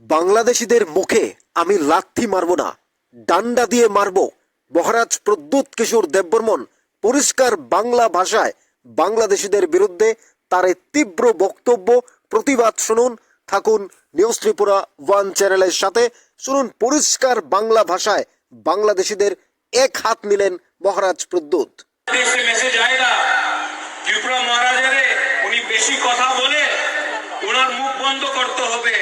বাংলাদেশিদের মুখে আমি লাথি মারব না, ডান্ডা দিয়ে মারব। মহারাজ প্রদ্যুৎ কিশোর দেববর্মন পরিষ্কার বাংলা ভাষায় বাংলাদেশিদের বিরুদ্ধে তার তীব্র বক্তব্য প্রতিবাদ শুনুন। থাকুন নিউজ ত্রিপুরা ওয়ান চ্যানেলের সাথে। শুনুন পরিষ্কার বাংলা ভাষায় বাংলাদেশিদের এক হাত নিলেন মহারাজ প্রদ্যুৎ। মহারাজারে উনি বেশি কথা বলে ওনার মুখ বন্ধ করতে হবে।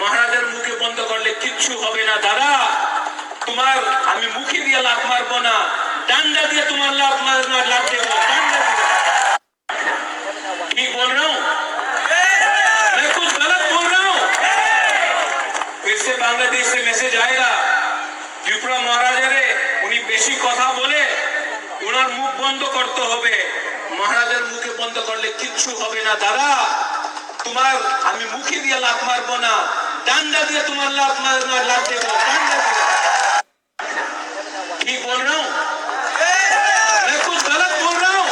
মহারাজের মুখে বন্ধ করলে কিচ্ছু হবে না দাদা তোমার আমি মুখে দিয়ে লাভ মারবো না ডান্ডা দিয়ে তোমার লাভ মার লাভ দেবো ডান্ডা দিয়ে ठीक बोल रहा हूँ मैं कुछ गलत बोल रहा हूँ फिर से बांग्लादेश से मैसेज आएगा ত্রিপুরা মহারাজারে উনি বেশি কথা বলে ওনার মুখ বন্ধ করতে হবে মহারাজের মুখে বন্ধ করলে কিচ্ছু হবে না দাদা তোমার আমি মুখে দিয়ে লাভ মারবো না ডান্ডা দিয়ে তোমার লাভ মার লাভ দেবো ডান্ডা দিয়ে ठीक बोल रहा हूँ मैं कुछ गलत बोल रहा हूँ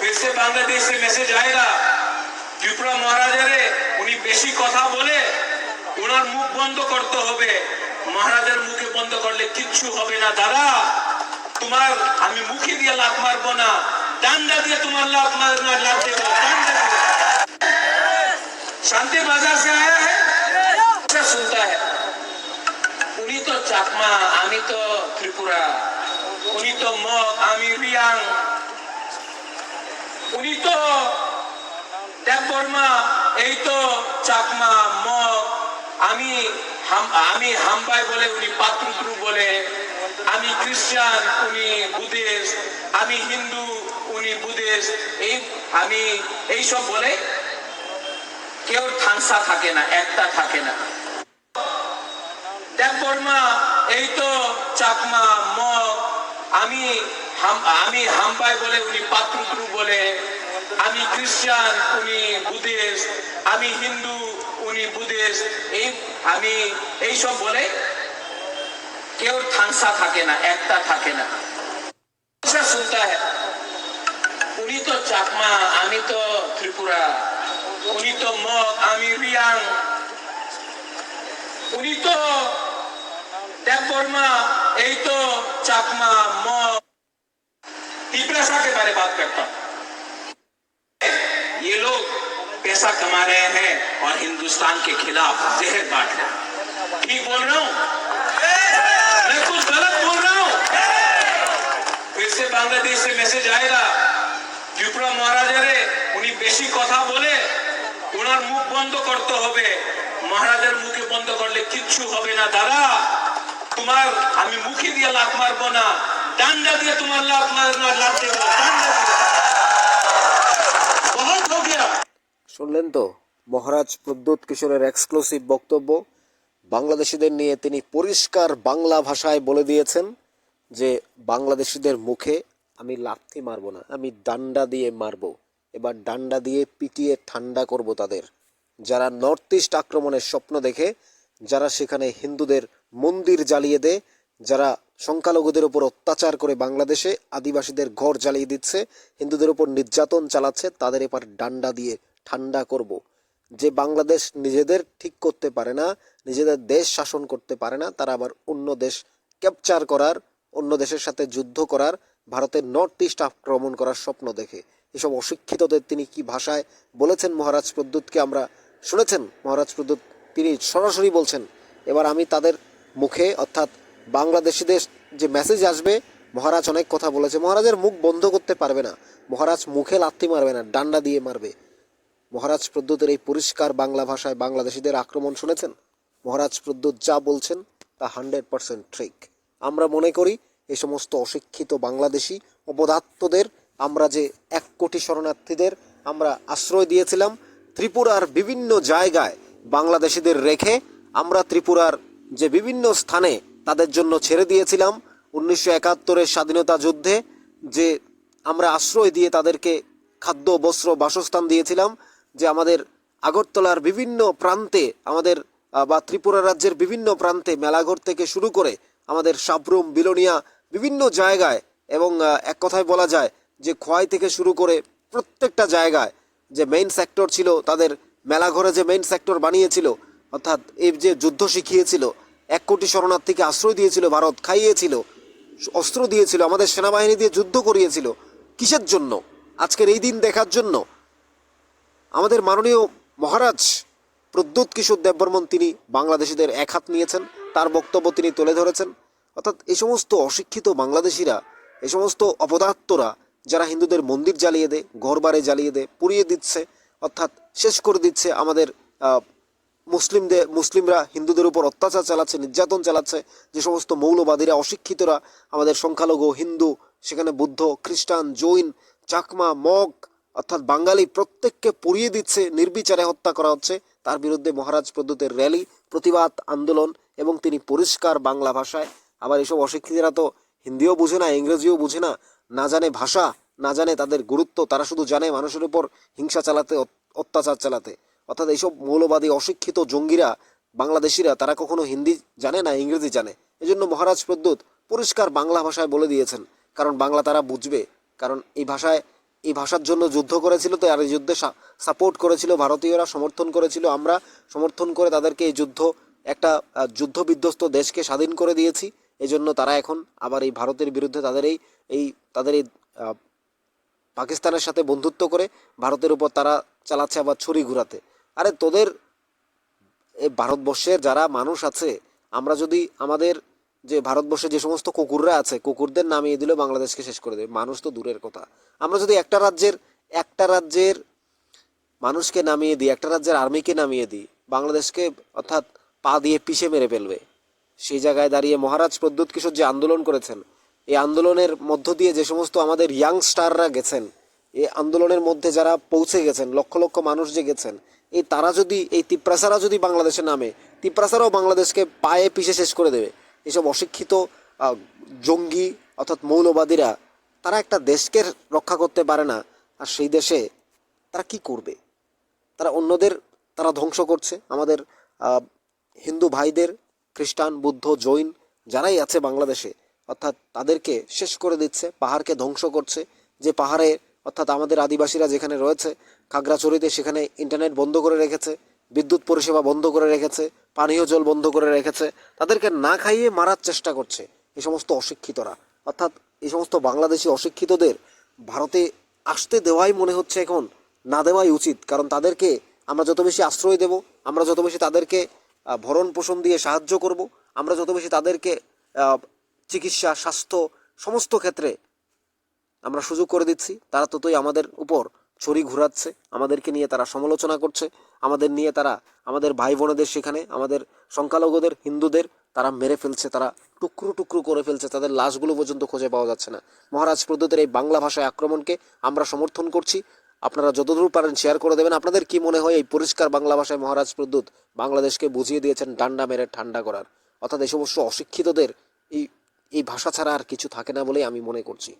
फिर से बांग्लादेश से मैसेज आएगा ত্রিপুরা মহারাজারে উনি বেশি কথা বলে ওনার মুখ বন্ধ করতে হবে মহারাজের মুখে বন্ধ করলে কিচ্ছু হবে না দাদা তোমার আমি মুখে দিয়ে লাভ মারবো না ডান্ডা দিয়ে তোমার লাভ মার লাভ দেবো ডান্ডা দিয়ে शांति बाजार से आया है अच्छा सुनता है উনি তো চাকমা আমি তো ত্রিপুরা উনি তো মগ আমি রিয়াং উনি তো দেব বর্মা এই তো চাকমা মগ আমি হাম- আমি হাম্বাই বলে উনি পাত্রুত্রু বলে আমি খ্রিস্টান উনি বুদ্ধিস্ট আমি হিন্দু উনি বুদ্ধিস্ট এই আমি এই সব বলে কেউ থানসা থাকে না, একটা থাকে না। দেব বর্মা, এই তো চাকমা, মগ, আমি আমি হাম্বাই বলে, উনি পাত্রুত্রু বলে, আমি খ্রিস্টান, উনি বুদ্ধিস্ট, আমি হিন্দু, উনি বুদ্ধিস্ট, এই আমি এই সব বলে কেউ থানসা থাকে না, একটা থাকে না। শুনতা হ্যাঁ। উনি তো চাকমা, আমি তো ত্রিপুরা। উনি তো মগ আমি রিয়াং উনি তো দেব বর্মা এই তো চাকমা মগ तिपरासा के बारे में बात करता हूं ये लोग पैसा कमा रहे हैं और हिंदुस्तान के खिलाफ जहर बांट रहे हैं ठीक बोल रहा हूं मैं कुछ गलत बोल रहा हूं फिर से बांग्लादेश से मैसेज आएगा ত্রিপুরা মহারাজারে উনি বেশি কথা বলে ওনার মুখ বন্ধ করতে হবে। মহারাজের মুখে বন্ধ করলে কিচ্ছু হবে না। দাদা, তোমার, আমি মুখে দিয়ে লাভ মারবো না। ডান্ডা দিয়ে তোমার লাভ মারবো লাভ দেবো শুনলেন তো? মহারাজ প্রদ্যুৎ কিশোরের এক্সক্লুসিভ বক্তব্য। বাংলাদেশিদের নিয়ে তিনি পরিষ্কার বাংলা ভাষায় বলে দিয়েছেন যে, বাংলাদেশিদের মুখে আমি লাথি মারবো না, আমি ডান্ডা দিয়ে মারবো। এবার ডান্ডা দিয়ে পিটিয়ে ঠান্ডা করব তাদের। যারা নর্থ ইস্ট আক্রমণের স্বপ্ন দেখে, যারা সেখানে হিন্দুদের মন্দির জ্বালিয়ে দেয়, যারা সংখ্যালঘুদের উপর অত্যাচার করে বাংলাদেশে আদিবাসীদের ঘর জ্বালিয়ে দিচ্ছে, হিন্দুদের উপর নির্যাতন চালাচ্ছে, তাদের এবার ডান্ডা দিয়ে ঠান্ডা করব। যে বাংলাদেশ নিজেদের ঠিক করতে পারে না, নিজেদের দেশ শাসন করতে পারে না, তারা আবার অন্য দেশ ক্যাপচার করার, অন্য দেশের সাথে যুদ্ধ করার, ভারতের নর্থ ইস্ট আক্রমণ করার স্বপ্ন দেখে। এসব অশিক্ষিতদের তিনি কি ভাষায় বলেছেন মহারাজ প্রদ্যুৎকে আমরা শুনেছেন? মহারাজ প্রদ্যুৎ তিনি সরাসরি বলছেন। এবার আমি তাদের মুখে, অর্থাৎ বাংলাদেশিদের যে মেসেজ আসবে, মহারাজ অনেক কথা বলেছে। মহারাজের মুখ বন্ধ করতে পারবে না। মহারাজ মুখে লাথি মারবে না, ডান্ডা দিয়ে মারবে। মহারাজ প্রদ্যুতের এই পরিষ্কার বাংলা ভাষায় বাংলাদেশিদের আক্রমণ শুনেছেন? মহারাজ প্রদ্যুৎ যা বলছেন তা হান্ড্রেড পার্সেন্ট ঠিক। আমরা মনে করি এই সমস্ত অশিক্ষিত বাংলাদেশি অপদার্থদের আমরা যে এক কোটি শরণার্থীদের আমরা আশ্রয় দিয়েছিলাম, ত্রিপুরার বিভিন্ন জায়গায় বাংলাদেশিদের রেখে আমরা ত্রিপুরার যে বিভিন্ন স্থানে তাদের জন্য ছেড়ে দিয়েছিলাম। উনিশশো একাত্তরের স্বাধীনতা যুদ্ধে যে আমরা আশ্রয় দিয়ে তাদেরকে খাদ্য, বস্ত্র, বাসস্থান দিয়েছিলাম, যে আমাদের আগরতলার বিভিন্ন প্রান্তে আমাদের বা ত্রিপুরা রাজ্যের বিভিন্ন প্রান্তে মেলাঘর থেকে শুরু করে আমাদের সাবরুম, বিলোনিয়া বিভিন্ন জায়গায় এবং এক কথায় বলা যায় যে খোয়াই থেকে শুরু করে প্রত্যেকটা জায়গায় যে মেইন সেক্টর ছিল, তাদের মেলাঘরে যে মেইন সেক্টর বানিয়েছিল, অর্থাৎ এই যে যুদ্ধ শিখিয়েছিল, এক কোটি শরণার্থীকে আশ্রয় দিয়েছিল ভারত, খাইয়েছিল, অস্ত্র দিয়েছিল, আমাদের সেনাবাহিনী দিয়ে যুদ্ধ করিয়েছিল, কিসের জন্য? আজকের এই দিন দেখার জন্য আমাদের মাননীয় মহারাজ প্রদ্যুৎ কিশোর দেববর্মন তিনি বাংলাদেশিদের এক হাত নিয়েছেন, তার বক্তব্য তিনি তুলে ধরেছেন। অর্থাৎ এই সমস্ত অশিক্ষিত বাংলাদেশিরা এই সমস্ত অপদার্থরা যারা হিন্দুদের মন্দির জ্বালিয়ে দেয় ঘরবাড়ি জ্বালিয়ে দেয় পুড়িয়ে দিচ্ছে, অর্থাৎ শেষ করে দিচ্ছে আমাদের মুসলিমদের, মুসলিমরা হিন্দুদের উপর অত্যাচার চালাচ্ছে, নির্যাতন চালাচ্ছে, যে সমস্ত মৌলবাদীরা, অশিক্ষিতরা, আমাদের সংখ্যালঘু, হিন্দু, সেখানে বুদ্ধ, খ্রিস্টান, জৈন, চাকমা, মগ, অর্থাৎ বাঙালি প্রত্যেককে পুড়িয়ে দিচ্ছে, নির্বিচারে হত্যা করা হচ্ছে। তার বিরুদ্ধে মহারাজ প্রদ্যুতের র্যালি, প্রতিবাদ, আন্দোলন এবং তিনি পরিষ্কার বাংলা ভাষায়। আবার এসব অশিক্ষিতরা তো হিন্দিও বুঝে না, ইংরেজিও বুঝে না। না জানে ভাষা, না জানে তাদের গুরুত্ব, তারা শুধু জানে মানুষের উপর হিংসা চালাতে, অত- অত্যাচার চালাতে। অর্থাৎ এইসব মৌলবাদী অশিক্ষিত জঙ্গিরা, বাংলাদেশিরা, তারা কখনো হিন্দি জানে না, ইংরেজি জানে। এজন্য মহারাজ প্রদ্যুৎ পরিষ্কার বাংলা ভাষায় বলে দিয়েছেন। কারণ বাংলা তারা বুঝবে। কারণ এই ভাষায়, এই ভাষার জন্য যুদ্ধ করেছিল তো, আর এই যুদ্ধে সাপোর্ট করেছিল, ভারতীয়রা সমর্থন করেছিল। আমরা সমর্থন করে তাদেরকে এই যুদ্ধ, একটা যুদ্ধ বিধ্বস্ত দেশকে স্বাধীন করে দিয়েছি। এই জন্য তারা এখন আবার এই ভারতের বিরুদ্ধে তাদের এই এই তাদের এই পাকিস্তানের সাথে বন্ধুত্ব করে ভারতের উপর তারা চালাচ্ছে আবার ছুরি ঘুরাতে। আরে তোদের এই ভারতবর্ষের যারা মানুষ আছে, আমরা যদি আমাদের যে ভারতবর্ষে যে সমস্ত কুকুররা আছে, কুকুরদের নামিয়ে দিলে বাংলাদেশকে শেষ করে দেবে। মানুষ তো দূরের কথা। আমরা যদি একটা রাজ্যের একটা রাজ্যের মানুষকে নামিয়ে দিই, একটা রাজ্যের আর্মিকে নামিয়ে দিই, বাংলাদেশকে অর্থাৎ পা দিয়ে পিষে মেরে ফেলবে। সেই জায়গায় দাঁড়িয়ে মহারাজ প্রদ্যুৎ কিশোর যে আন্দোলন করেছেন এই আন্দোলনের মধ্য দিয়ে যে সমস্ত আমাদের ইয়াংস্টাররা গেছেন, এই আন্দোলনের মধ্যে যারা পৌঁছে গেছেন, লক্ষ লক্ষ মানুষ যে গেছেন, এই তারা যদি, এই তিপ্রাসারা যদি বাংলাদেশে নামে, তিপ্রাসারাও বাংলাদেশকে পায়ে পিষে শেষ করে দেবে। এসব অশিক্ষিত জঙ্গি অর্থাৎ মৌলবাদীরা, তারা একটা দেশকে রক্ষা করতে পারে না, আর সেই দেশে তারা কি করবে? তারা অন্যদের, তারা ধ্বংস করছে। আমাদের হিন্দু ভাইদের, খ্রিস্টান, বুদ্ধ, জৈন, যারাই আছে বাংলাদেশে অর্থাৎ তাদেরকে শেষ করে দিচ্ছে, পাহাড়কে ধ্বংস করছে। যে পাহাড়ে, অর্থাৎ আমাদের আদিবাসীরা যেখানে রয়েছে, খাগড়াছড়িতে সেখানে ইন্টারনেট বন্ধ করে রেখেছে, বিদ্যুৎ পরিষেবা বন্ধ করে রেখেছে, পানীয় জল বন্ধ করে রেখেছে, তাদেরকে না খাইয়ে মারার চেষ্টা করছে এই সমস্ত অশিক্ষিতরা। অর্থাৎ এই সমস্ত বাংলাদেশি অশিক্ষিতদের ভারতে আসতে দেওয়াই মনে হচ্ছে এখন না দেওয়াই উচিত, কারণ তাদেরকে আমরা যত বেশি আশ্রয় দেব, আমরা যত বেশি তাদেরকে ভরণ পোষণ দিয়ে সাহায্য করব, আমরা যত বেশি তাদেরকে চিকিৎসা, স্বাস্থ্য, সমস্ত ক্ষেত্রে আমরা সুযোগ করে দিচ্ছি। তারা ততই আমাদের উপর ছড়ি ঘুরাচ্ছে, আমাদেরকে নিয়ে তারা সমালোচনা করছে, আমাদের নিয়ে তারা, আমাদের ভাই বোনেদের সেখানে, আমাদের সংখ্যালঘুদের, হিন্দুদের তারা মেরে ফেলছে, তারা টুকরো টুকরো করে ফেলছে, তাদের লাশগুলো পর্যন্ত খুঁজে পাওয়া যাচ্ছে না। মহারাজ প্রদ্যুতের এই বাংলা ভাষায় আক্রমণকে আমরা সমর্থন করছি। আপনারা যতদূর পারেন শেয়ার করে দেবেন। আপনাদের কি মনে হয় এই পরিষ্কার বাংলা ভাষায় মহারাজ প্রদ্যুৎ বাংলাদেশকে বুঝিয়ে দিয়েছেন ডান্ডা মেরে ঠান্ডা করার? অর্থাৎ এই সমস্ত অশিক্ষিতদের এই এই ভাষা ছাড়া আর কিছু থাকে না বলেই আমি মনে করছি।